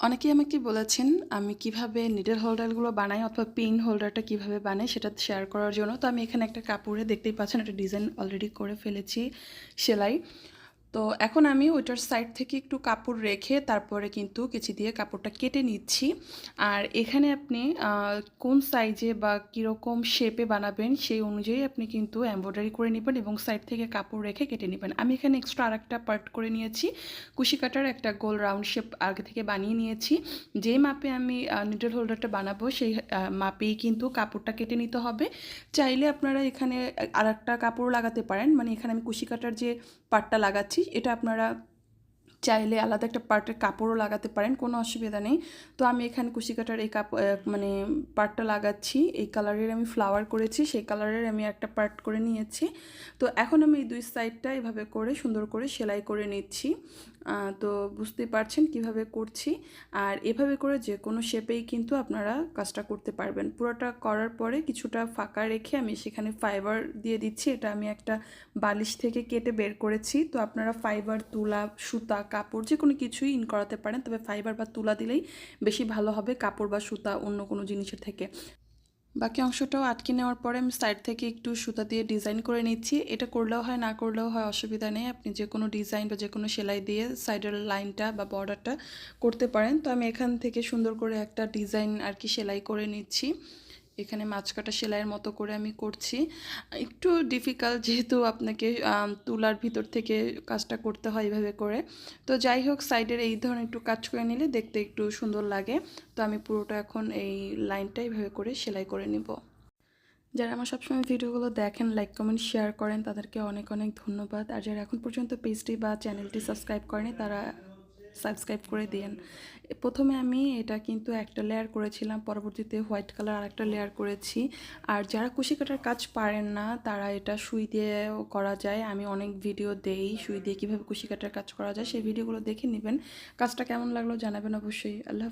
অনেকেই আমাকে বলেছেন, আমি কীভাবে নিডেল হোল্ডারগুলো বানাই অথবা পিন হোল্ডারটা কীভাবে বানাই সেটা শেয়ার করার জন্য। তো আমি এখানে একটা কাপড়ে দেখতেই পাচ্ছেন, একটা ডিজাইন অলরেডি করে ফেলেছি সেলাই। তো এখন আমি ওইটার সাইড থেকে একটু কাপড় রেখে তারপরে কিন্তু কেচি দিয়ে কাপড়টা কেটে নিচ্ছি। আর এখানে আপনি কোন সাইজে বা কীরকম শেপে বানাবেন সেই অনুযায়ী আপনি কিন্তু এমব্রয়ডারি করে নেবেন এবং সাইড থেকে কাপড় রেখে কেটে নেবেন। আমি এখানে এক্সট্রা আরেকটা পার্ট করে নিয়েছি। কুশি কাটার একটা গোল রাউন্ড শেপ আগে থেকে বানিয়ে নিয়েছি। যে মাপে আমি নিডল হোল্ডারটা বানাবো সেই মাপেই কিন্তু কাপড়টা কেটে নিতে হবে। চাইলে আপনারা এখানে আর একটা কাপড় লাগাতে পারেন। মানে এখানে আমি কুশি কাটার যে পার্টটা লাগাচ্ছি এটা আপনারা চাইলে আলাদা একটা পার্টের কাপড়ও লাগাতে পারেন, কোনো অসুবিধা নেই। তো আমি এখানে কুশি কাটার এই কাপড় মানে পার্টটা লাগাচ্ছি। এই কালারের আমি ফ্লাওয়ার করেছি, সেই কালারের আমি একটা পার্ট করে নিয়েছি। তো এখন আমি এই দুই সাইডটা এভাবে করে সুন্দর করে সেলাই করে নিচ্ছি। তো বুঝতেই পারছেন কীভাবে করছি। আর এভাবে করে যে কোনো শেপেই কিন্তু আপনারা কাজটা করতে পারবেন। পুরোটা করার পরে কিছুটা ফাঁকা রেখে আমি সেখানে ফাইবার দিয়ে দিচ্ছি। এটা আমি একটা বালিশ থেকে কেটে বের করেছি। তো আপনারা ফাইবার তুলা, সুতা কাপড়, যে কোনো কিছুই ইন করাতে পারেন, তবে ফাইবার বা তুলা দিলেই বেশি ভালো হবে কাপড় বা সুতা অন্য কোনো জিনিসের থেকে। বাকি অংশটাও আটকে নেওয়ার পরে আমি সাইড থেকে একটু সুতা দিয়ে ডিজাইন করে নিচ্ছি। এটা করলেও হয়, না করলেও হয়, অসুবিধা নেই। আপনি যে কোনো ডিজাইন বা যে কোনো সেলাই দিয়ে সাইডের লাইনটা বা বর্ডারটা করতে পারেন। তো আমি এখান থেকে সুন্দর করে একটা ডিজাইন আর কি সেলাই করে নিচ্ছি। এখানে মাছ কাটা সেলাইয়ের মতো করে আমি করছি। একটু ডিফিকাল্ট যেহেতু আপনাকে তুলার ভিতর থেকে কাজটা করতে হয় এভাবে করে। তো যাই হোক সাইডের এই ধরনের একটু কাজ করে নিলে দেখতে একটু সুন্দর লাগে। তো আমি পুরোটা এখন এই লাইনটা এইভাবে করে সেলাই করে নিব। যারা আমার সবসময় ভিডিওগুলো দেখেন লাইক কমেন্ট শেয়ার করেন, তাদেরকে অনেক অনেক ধন্যবাদ। আর যারা এখন পর্যন্ত পেজটি বা চ্যানেলটি সাবস্ক্রাইব করেনি, তারা সাবস্ক্রাইব করে দিয়েন। প্রথমে আমি এটা কিন্তু একটা লেয়ার করেছিলাম, পরবর্তীতে হোয়াইট কালার আর একটা লেয়ার করেছি। আর যারা কুশি কাটার কাজ পারেন না, তারা এটা সুই দিয়ে করা যায়। আমি অনেক ভিডিও দেই সুই দিয়ে কীভাবে কুশি কাটার কাজ করা যায়, সেই ভিডিওগুলো দেখে নেবেন। কাজটা কেমন লাগল জানাবেন অবশ্যই। আল্লাহ